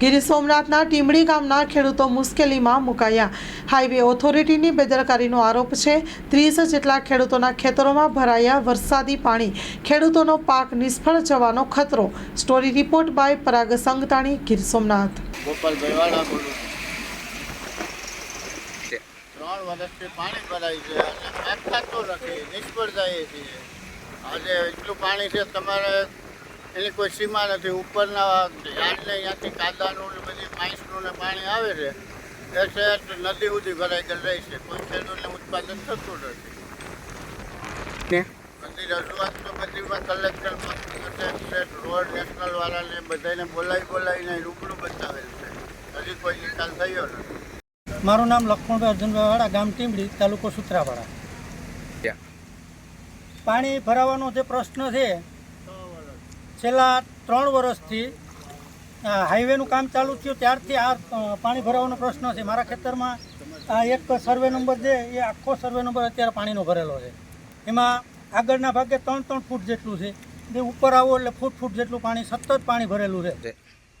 ગીર સોમનાથના ટીમડી ગામના ખેડૂતો મુશ્કેલીમાં મુકાયા. હાઈવે ઓથોરિટીની બેદરકારીનો આરોપ છે. ત્રીસ જેટલા ખેડૂતોના ખેતરોમાં ભરાયા વરસાદી પાણી. ખેડૂતોનો પાક નિષ્ફળ જવાનો ખતરો. Story report by Parag Sangtani Gir Somnath. ગોપાલભાઈ ત્રણ વર્ષથી પાણી ભરાય છે અને પાક થતું નથી નિષ્ફળ જાય છીએ આજે એટલું પાણી છે તમારે એની કોઈ સીમા નથી. ઉપરના યાર્ડને ત્યાંથી કાદાનું ને બધી માઇસનું ને પાણી આવે છે. એ છે નદી સુધી ભરાઈ ગયેલ રહે છે. કોઈ ખેડૂતને ઉત્પાદન થતું નથી. બધી રજૂઆત તો બધીમાં કલેક્ટરમાં રોડ નેશનલ વાળાને બધાને બોલાવી બોલાવીને રૂબરૂ બતાવેલ છે. હજી કોઈ નિકાલ થયો નથી. મારું નામ લક્ષ્મણભાઈ અર્જુનભાઈ વાળા ગામ ટીમડી તાલુકો સુત્રાવાડા. પાણી ભરાવાનો જે પ્રશ્ન છે છેલ્લા ત્રણ વર્ષથી હાઈવેનું કામ ચાલુ થયું. ત્યારથી આ પાણી ભરાવાનો પ્રશ્ન છે. મારા ખેતરમાં આ એક સર્વે નંબર છે એ આખો સર્વે નંબર અત્યારે પાણીનો ભરેલો છે. એમાં આગળના ભાગે ત્રણ ત્રણ ફૂટ જેટલું છે. જે ઉપર આવો એટલે ફૂટ ફૂટ જેટલું પાણી સતત પાણી ભરેલું છે.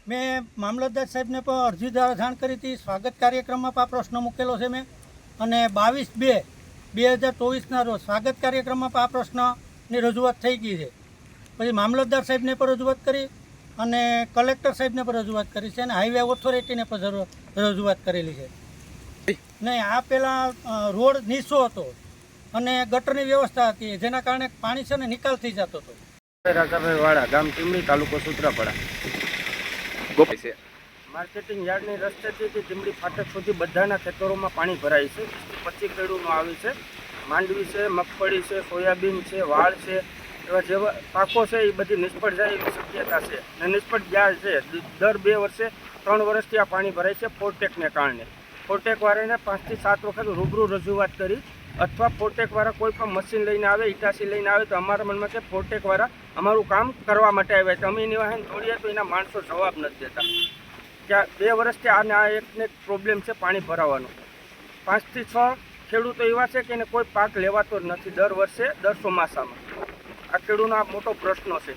મેં મામલતદાર સાહેબને પણ અરજી દ્વારા જાણ કરી હતી. સ્વાગત કાર્યક્રમમાં પણ આ પ્રશ્ન મૂકેલો છે મેં. અને બાવીસ બે બે હજાર ચોવીસના રોજ સ્વાગત કાર્યક્રમમાં પણ આ પ્રશ્નની રજૂઆત થઈ ગઈ છે. પછી મામલતદાર સાહેબને પણ રજૂઆત કરી અને કલેક્ટર સાહેબને પણ રજૂઆત કરી છે અને હાઈવે ઓથોરિટીને પણ રજૂઆત કરેલી છે. નહીં આ પહેલાં રોડ નીચો હતો અને ગટરની વ્યવસ્થા હતી જેના કારણે પાણી છે ને નિકાલ થઈ જતો હતો. વાળા ગામ ચીમડી તાલુકો છે. માર્કેટિંગ યાર્ડની રસ્તેથી કે ટીમડી ફાટક સુધી બધાના ખેતરોમાં પાણી ભરાય છે. પચીસ ખેડૂનો આવે છે. માંડવી છે મગફળી છે સોયાબીન છે વાળ છે એવા જેવા પાકો છે એ બધી નિષ્ફળ જાય એવી શક્યતા છે. અને નિષ્ફળ ગયા છે. દર બે વર્ષે ત્રણ વર્ષથી આ પાણી ભરાય છે ફોરટેકને કારણે. ફોરટેકવાળાને પાંચથી સાત વખત રૂબરૂ રજૂઆત કરી અથવા ફોરટેકવાળા કોઈ પણ મશીન લઈને આવે ઇટાસી લઈને આવે, તો અમારા મનમાં કે ફોરટેકવાળા અમારું કામ કરવા માટે આવ્યા છે. અમે એની વાહન દોડીએ તો એના માણસો જવાબ નથી દેતા. ત્યાં બે વર્ષથી આને આ એકને એક પ્રોબ્લેમ છે પાણી ભરાવાનો. પાંચથી છ ખેડૂતો એવા છે કે એને કોઈ પાક લેવાતો જ નથી દર વર્ષે, દર ચોમાસામાં. આ આ મોટો પ્રશ્ન છે.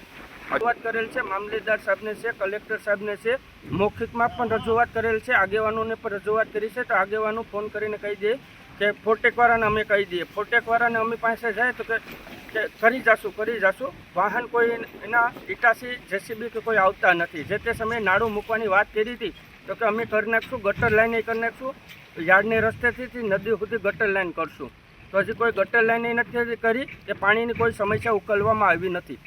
રજૂઆત કરેલ છે, મામલેદાર સાહેબને છે, કલેક્ટર સાહેબને છે. મૌખિકમાં પણ રજૂઆત કરેલ છે, આગેવાનોને પણ રજૂઆત કરી છે. તો આગેવાનો ફોન કરીને કહી દે કે ફોટેકવાળાને અમે કહી દઈએ. ફોટેકવાળાને અમે પાસે જાય તો કે કરી જાશું કરી જાશું. વાહન કોઈ એના ઇટાસી જેસીબી કે કોઈ આવતા નથી. જે તે સમયે નાડું મૂકવાની વાત કરી હતી તો કે અમે કરી નાખશું, ગટર લાઈન એ કરી નાખશું. યાર્ડને રસ્તેથી નદી સુધી ગટર લાઈન કરશું. તો હજી કોઈ ગટર લાઈન નથી કરી કે પાણીની કોઈ સમસ્યા ઉકેલવામાં આવી નથી.